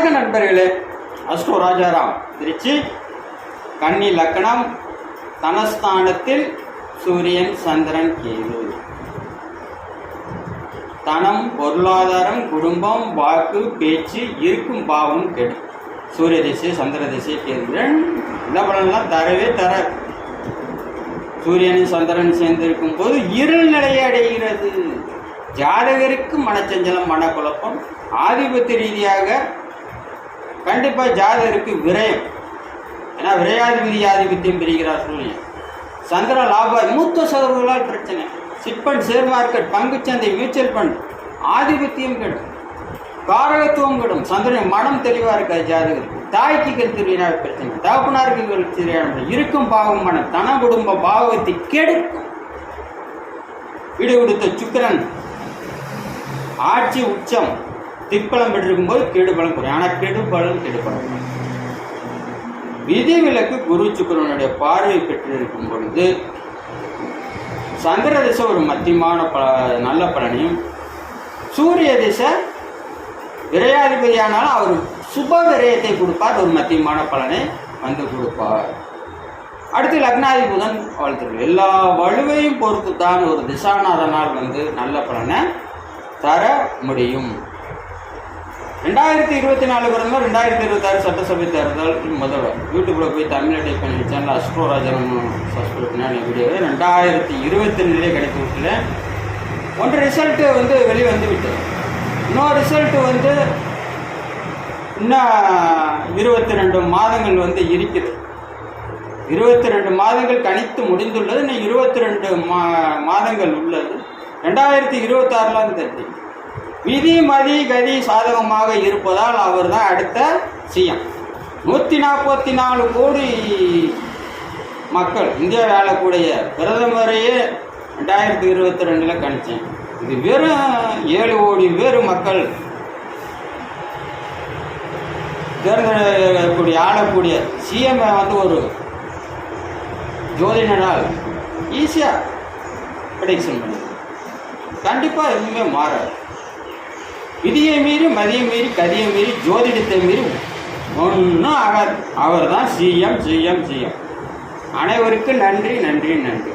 வணக்க நண்பர்களே அஸ்டோ ராஜாராம் திருச்சி. கன்னி லக்னம் தனஸ்தானத்தில் சூரியன் சந்திரன் கேது. தனம் பொருளாதாரம் குடும்பம் வாக்கு பேச்சு இருக்கும் பாவம் கெடும் சூரிய திசை சந்திர திசை கேந்திரன் இந்த பலன்லாம் தரவே தர. சூரியனும் சந்திரன் சேர்ந்திருக்கும் போது இருள் நிலையை அடைகிறது. ஜாதகருக்கு மனச்சஞ்சலம் மனக்குழப்பம். ஆதிபத்திய ரீதியாக கண்டிப்பாக ஜாதகருக்கு விரயம். ஏன்னா விரையாதிபதி ஆதிபத்தியம் பிரிகிறார் சூழ்நிலை சந்திர லாப மூத்த சதவீதங்களால் பிரச்சனை. சிட் ஃபண்ட் ஷேர் மார்க்கெட் பங்குச்சந்தை மியூச்சுவல் ஃபண்ட் ஆதிபத்தியம் கெடும். காரகத்துவம் கெடும். சந்திரன் மனம் தெளிவாக இருக்காது ஜாதகருக்கு. தாய்க்கு கருத்துறியான பிரச்சனை. தகப்பனாருக்கு கருத்துறியான இருக்கும் பாவம் மனம் தன குடும்ப பாவத்தை கெடுக்கும். விடுவிடுத்த சுக்கரன். ஆட்சி உச்சம். திப்பலம் பெற்றிருக்கும் போது கெடுபலம் குறையும். ஆனால் கெடுபலம் கெடுபலம். விதிவிலக்கு குரு சுக்கரனுடைய பார்வை பெற்றிருக்கும் பொழுது சந்திர திசை ஒரு மத்தியமான ப நல்ல பலனையும் சூரிய திசை விரையாதிபதியானாலும் அவர் சுப விரயத்தை கொடுப்பார். ஒரு மத்தியமான பலனை வந்து கொடுப்பார். அடுத்து லக்னாதி புதன் வாழ்த்துக்கள். எல்லா வலுவையும் பொறுத்து தான் ஒரு திசாநாதனால் வந்து நல்ல பலனை தர முடியும். ரெண்டாயிரத்தி இருபத்தி நாலு பிறந்த ரெண்டாயிரத்தி இருபத்தாறு சட்டசபை தேர்தல் முதல்வர். யூடியூப்பில் போய் தமிழில் டைப் பண்ணி சேனல் அஸ்ட்ரோராஜன் சப்ஸ்கிரைப் பண்ணி வீடியோவை ரெண்டாயிரத்தி இருபத்தி ரெண்டுலேயே கிடைத்து விட்டுல ஒன்று ரிசல்ட்டு வந்து வெளியே வந்து விட்டது. இன்னொரு ரிசல்ட்டு வந்து இன்னும் இருபத்தி ரெண்டு மாதங்கள் வந்து இருக்குது. இருபத்தி ரெண்டு மாதங்கள் கணித்து முடிந்துள்ளது. இன்னும் இருபத்தி ரெண்டு மா மாதங்கள் உள்ளது. ரெண்டாயிரத்தி இருபத்தாறுலாம் தெரியும் விதி மதி கதி சாதகமாக இருப்பதால் அவர் தான் அடுத்த சிஎம். நூற்றி நாற்பத்தி நாலு கோடி மக்கள் இந்தியா வாழக்கூடிய பிரதமரையே ரெண்டாயிரத்தி இருபத்தி ரெண்டில் கணிச்சேன். இது வெறும் ஏழு கோடி பேர் மக்கள் தேர்ந்தெடுக்கக்கூடிய ஆளக்கூடிய சிஎம் வந்து ஒரு ஜோதிடனால் ஈஸியாக ப்ரடிக்ஷன் பண்ணுது. கண்டிப்பாக எதுவுமே மாறாது. விதியை மீறி மதியை மீறி கதியை மீறி ஜோதிடத்தை மீறி ஒன்றும் அவர் அவர் தான் சிஎம் சிஎம் சிஎம் அனைவருக்கும் நன்றி நன்றி நன்றி.